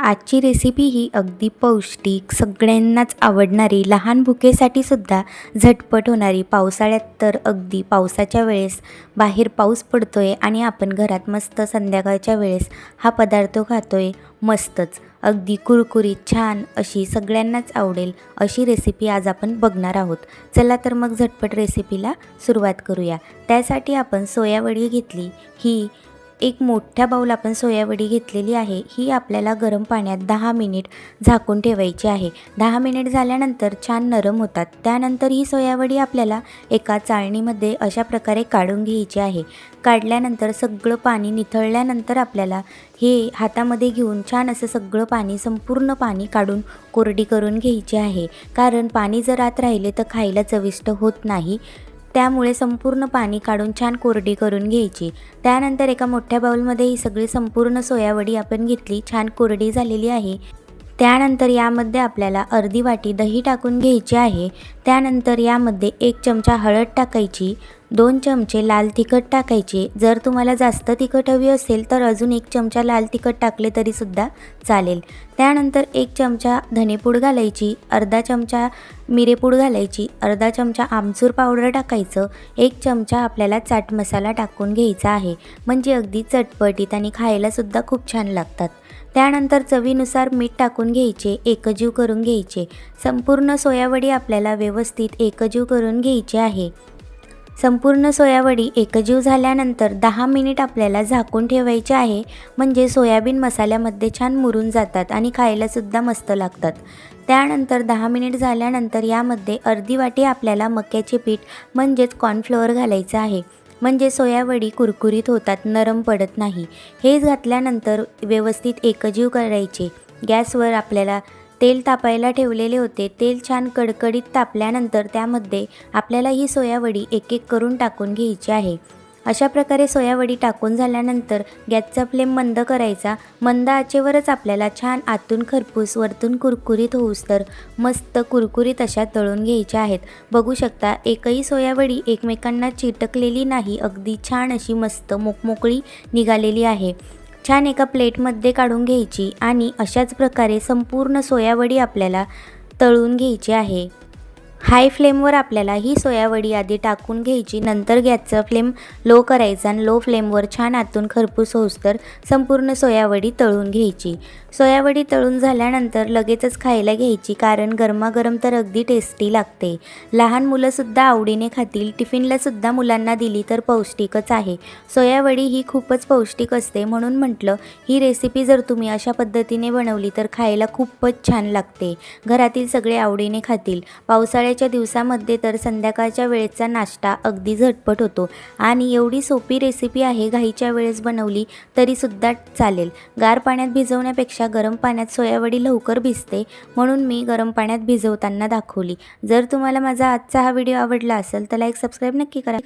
आजची रेसिपी ही अगदी पौष्टिक सगळ्यांनाच आवडणारी लहान भुकेसाठी सुद्धा झटपट होणारी पावसाळ्यात तर अगदी पावसाच्या वेळेस बाहेर पाऊस पडतो आहे आणि आपण घरात मस्त संध्याकाळच्या वेळेस हा पदार्थ खातो आहे मस्तच. अगदी कुरकुरीत छान अशी सगळ्यांनाच आवडेल अशी रेसिपी आज आपण बघणार आहोत. चला तर मग झटपट रेसिपीला सुरुवात करूया. त्यासाठी आपण सोयावडी घेतली ही एक मोठ्या बाऊल आपण सोयावडी घेतलेली आहे. ही आपल्याला गरम पाण्यात दहा मिनिट झाकून ठेवायची आहे. दहा मिनिट झाल्यानंतर छान नरम होतात. त्यानंतर ही सोयावडी आपल्याला एका चाळणीमध्ये अशा प्रकारे काढून घ्यायची आहे. काढल्यानंतर सगळं पाणी निथळल्यानंतर आपल्याला हे हातामध्ये घेऊन छान असं सगळं पाणी संपूर्ण पाणी काढून कोरडी करून घ्यायची आहे. कारण पाणी जर आत राहिले तर खायला चविष्ट होत नाही. त्यामुळे संपूर्ण पाणी काढून छान कोरडी करून घ्यायची. त्यानंतर एका मोठ्या बाऊलमध्ये ही सगळी संपूर्ण सोयावडी आपण घेतली. छान कोरडी झालेली आहे. त्यानंतर यामध्ये आपल्याला अर्धी वाटी दही टाकून घ्यायची आहे. त्यानंतर यामध्ये एक चमचा हळद टाकायची. दोन चमचे लाल तिखट टाकायचे. जर तुम्हाला जास्त तिखट हवी असेल तर अजून एक चमचा लाल तिखट टाकले तरीसुद्धा चालेल. त्यानंतर एक चमचा धनेपूड घालायची अर्धा चमचा मिरेपूड घालायची अर्धा चमचा आमचूर पावडर टाकायचं एक चमचा आपल्याला चाट मसाला टाकून घ्यायचा आहे. म्हणजे अगदी चटपटीत आणि खायलासुद्धा खूप छान लागतात. त्यानंतर चवीनुसार मीठ टाकून घ्यायचे एकजीव करून घ्यायचे. संपूर्ण सोयावडी आपल्याला व्यवस्थित एकजीव करून घ्यायची आहे. संपूर्ण सोयावडी एकजीव झाल्यानंतर दहा मिनिट आपल्याला झाकून ठेवायचे आहे. म्हणजे सोयाबीन मसाल्यामध्ये छान मुरून जातात आणि खायलासुद्धा मस्त लागतात. त्यानंतर दहा मिनिट झाल्यानंतर यामध्ये अर्धी वाटी आपल्याला मक्याचे पीठ म्हणजेच कॉर्नफ्लोअर घालायचं आहे. म्हणजे सोयावडी कुरकुरीत होतात नरम पडत नाही. हेच घातल्यानंतर व्यवस्थित एकजीव करायचे. गॅसवर आपल्याला तेल तापायला ठेवलेले होते. तेल छान कडकडीत तापल्यानंतर त्यामध्ये आपल्याला ही सोयावडी एक एक करून टाकून घ्यायची आहे. अशा प्रकारे सोयावडी टाकून झाल्यानंतर गॅसचा फ्लेम मंद करायचा. मंद आचेवरच आपल्याला छान आतून खरपूस वरतून कुरकुरीत होऊस तर मस्त कुरकुरीत अशा तळून घ्यायच्या आहेत. बघू शकता एकही सोयावडी एकमेकांना चिटकलेली नाही अगदी छान अशी मस्त मोकमोकळी निघालेली आहे. छान एका प्लेटमध्ये काढून घ्यायची आणि अशाच प्रकारे संपूर्ण सोयावडी आपल्याला तळून घ्यायची आहे. हाय फ्लेमवर आपल्याला ही सोयावडी आधी टाकून घ्यायची नंतर गॅसचा फ्लेम लो करायचा आणि लो फ्लेमवर छान आतून खरपूस होऊस तर संपूर्ण सोयावडी तळून घ्यायची. सोयावडी तळून झाल्यानंतर लगेचच खायला घ्यायची कारण गरमागरम तर अगदी टेस्टी लागते. लहान मुलंसुद्धा आवडीने खातील टिफिनलासुद्धा मुलांना दिली तर पौष्टिकच आहे. सोयावडी ही खूपच पौष्टिक असते म्हणून म्हटलं ही रेसिपी जर तुम्ही अशा पद्धतीने बनवली तर खायला खूपच छान लागते. घरातील सगळे आवडीने खातील. पावसाळ्याच्या दिवसामध्ये तर संध्याकाळच्या वेळेचा नाश्ता अगदी झटपट होतो. आणि एवढी सोपी रेसिपी आहे घाईच्या वेळेस बनवली तरीसुद्धा चालेल. गार पाण्यात भिजवण्यापेक्षा गरम पाण्यात सोयावडी लवकर भिजते म्हणून मी गरम पाण्यात भिजवताना दाखवली. जर तुम्हाला माझा आजचा हा व्हिडिओ आवडला असेल तर लाईक सबस्क्राईब नक्की करा.